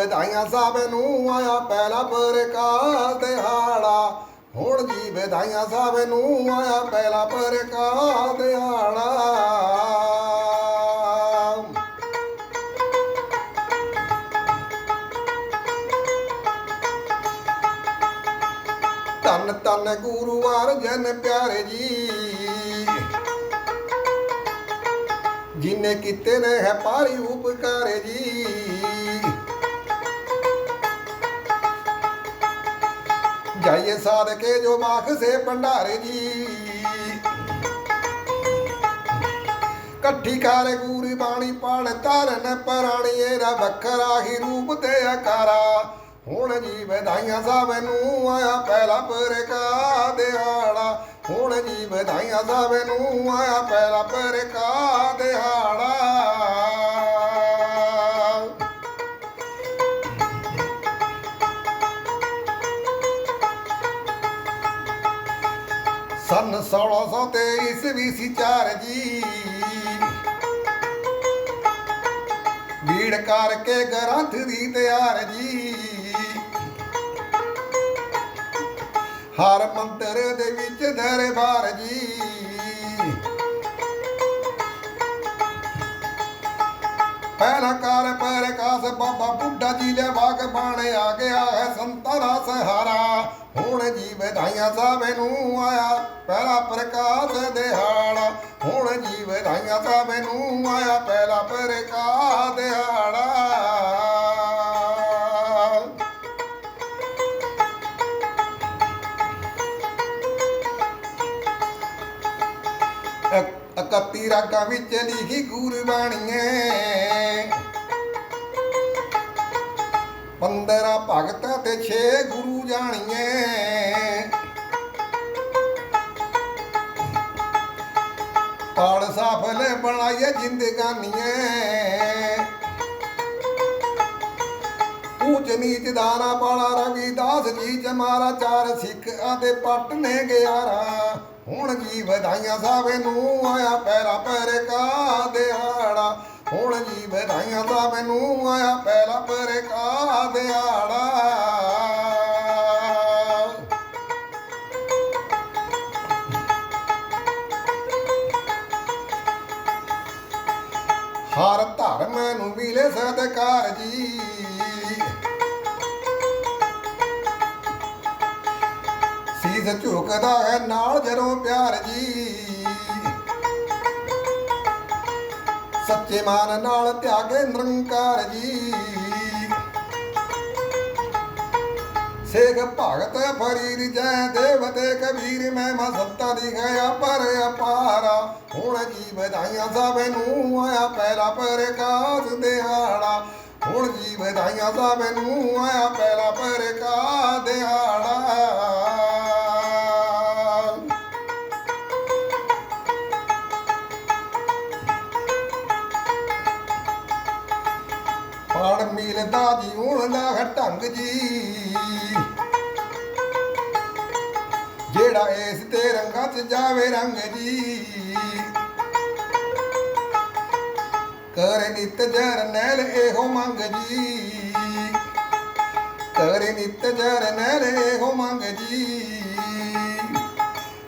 ਵਧਾਈਆਂ ਸਭ ਨੂੰ ਆਇਆ ਪਹਿਲਾ ਪ੍ਰਕਾਸ਼ ਦਿਹਾੜਾ। ਹੁਣ ਜੀ ਵਧਾਈਆਂ ਸਭ ਨੂੰ ਆਇਆ ਪਹਿਲਾ ਪ੍ਰਕਾਸ਼ ਦਿਹਾੜਾ। ਧੰਨ ਧੰਨ ਗੁਰੂ ਅਰਜਨ ਪਿਆਰੇ ਜੀ। ਜਿਨੇ ਕੀਤੇ ਨੇ ਹੈ ਪਾਰੀ ਉਪਕਾਰ ਜੀ। ਜਾਈਏ ਜੋ ਮਾਖ ਸੇ ਭੰਡਾਰੇ ਜੀ। ਇਕੱਠੀ ਕਰ ਗੂਰੀ ਬਾਣੀ ਪੜ ਧਰਨ ਪਰਾਣੀਏ ਰਾ ਵੱਖਰਾ ਹੀ ਰੂਪ ਤੇ ਆਕਾਰਾ। ਹੁਣ ਜੀ ਵਧਾਈਆਂ ਸਭ ਨੂੰ ਆਇਆ ਪਹਿਲਾ ਪਰਕਾ ਦਿਹਾੜਾ। ਹੁਣ ਜੀ ਵਧਾਈਆਂ ਸਭ ਨੂੰ ਆਇਆ ਪਹਿਲਾ ਪਰਕਾ ਸਨ 1623 ਈਸਵੀ ਸੀ ਚਾਰ ਜੀ। ਭੀੜ ਕਰਕੇ ਗ੍ਰੰਥ ਦੀ ਤਿਆਰ ਜੀ। ਹਰ ਮੰਤਰ ਦੇ ਵਿੱਚ ਦਰਬਾਰ ਜੀ। ਪਹਿਲਾ ਕਾਰ ਪੈਰ ਕਾਸ ਬਾਬਾ ਬੁੱਢਾ ਜੀ ਲੈ ਬਾਗ ਬਣ ਆ ਗਿਆ ਹੈ ਸੰਤਾਂ ਦਾ ਸਹਾਰਾ। ਹੁਣ ਜੀ ਵਧਾਈਆਂ ਸਭ ਨੂੰ ਆਇਆ ਪਹਿਲਾ ਪ੍ਰਕਾਸ਼ ਦਿਹਾੜਾ ਹੁਣ ਜੀ ਵਧਾਈਆਂ ਸਭ ਨੂੰ ਆਇਆ ਪਹਿਲਾ ਪ੍ਰਕਾਸ਼ ਦਿਹਾੜਾ ਇਕ- ਇਕੱਤੀ ਰਾਗਾਂ ਵਿੱਚ ਲਿਖੀ ਗੁਰਬਾਣੀਏ ਪੰਦਰਾਂ ਭਗਤਾਂ ਤੇ 6 ਗੁਰੂ ਜਾਣੀਏ। ਪਾੜ ਸਫਲ ਬਣਾਈਏ ਜ਼ਿੰਦਗਾਨੀਏ ਊਚ ਨੀਚ ਦਾਰਾ ਪਾਲਾ ਰਵੀਦਾਸ ਜੀ ਜਮਾਰਾ ਚਾਰ ਸਿੱਖ ਆਦੇ ਪੱਟ ਨੇ ਗਿਆਰਾ। ਹੁਣ ਜੀ ਵਧਾਈਆਂ ਸਭ ਨੂੰ ਆਇਆ ਪੈਰਾ ਪੈਰ ਕਾ ਦਿਹਾੜਾ ਹੁਣ ਜੀ ਵਧਾਈਆਂ ਸਭ ਨੂੰ ਆਇਆ ਪੈਰਾ ਪੈਰ ਕਾ ਦਿਹਾੜਾ ਹਰ ਧਰਮ ਨੂੰ ਮਿਲੇ ਸਤਕਾਰ ਜੀ। ਸੀਸ ਝੁਕਦਾ ਹੈ, ਨਾਲ ਜਦੋਂ ਪਿਆਰ ਜੀ। ਸੱਚੇ ਮਾਨ ਨਾਲ ਤਿਆਗੇ ਨਿਰੰਕਾਰ ਜੀ। ਸੇਖ ਭਗਤ ਫਰੀਦ, ਜੈ ਦੇਵਤੇ ਕਬੀਰ ਮੈਂ ਮਾ ਸੱਤਾ ਦੀ ਗਿਆ ਪਰ ਅਪਾਰਾ। ਹੁਣ ਜੀ ਵਧਾਈਆਂ ਸਭ ਨੂੰ ਆਇਆ ਪਹਿਲਾ ਪ੍ਰਕਾਸ਼ ਦਿਹਾੜਾ। ਹੁਣ ਜੀ ਵਧਾਈਆਂ ਸਭ ਨੂੰ ਆਇਆ ਪਹਿਲਾ ਪ੍ਰਕਾਸ਼ ਦਿਹਾੜਾ। ਪੜ ਜੀ ਹੁਣ ਦਾ ਢੰਗ ਜੀ। ਜਿਹੜਾ ਇਸ ਤੇ ਰੰਗਾਂ 'ਚ ਜਾਵੇ ਰੰਗ ਜੀ। ਕਰੇ ਨਿਤ ਜਰਨੈਲ ਇਹੋ ਮੰਗ ਜੀ। ਕਰੇ ਨਿਤ ਜਰਨੈਲ ਇਹੋ ਮੰਗ ਜੀ।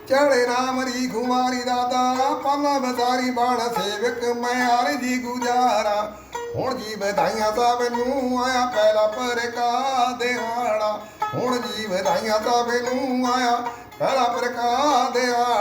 ਚੜੇ ਰਾਮ ਰੀ ਕੁਮਾਰੀ ਦਾਦਾ ਪਾਲਾ ਬਜ਼ਾਰੀ ਬਾਣ ਸੇਵਕ, ਮੈਂ ਆਰ ਜੀ ਗੁਜਾਰਾ। ਹੁਣ ਜੀ ਵਧਾਈਆਂ ਸਭ ਨੂੰ ਆਇਆ ਪਹਿਲਾ ਪਰਕਾ ਦਿਹਾੜਾ ਹੁਣ ਜੀ ਵਧਾਈਆਂ ਸਭ ਨੂੰ ਆਇਆ ਪਹਿਲਾ ਪਰਕਾ ਪ੍ਰਕਾ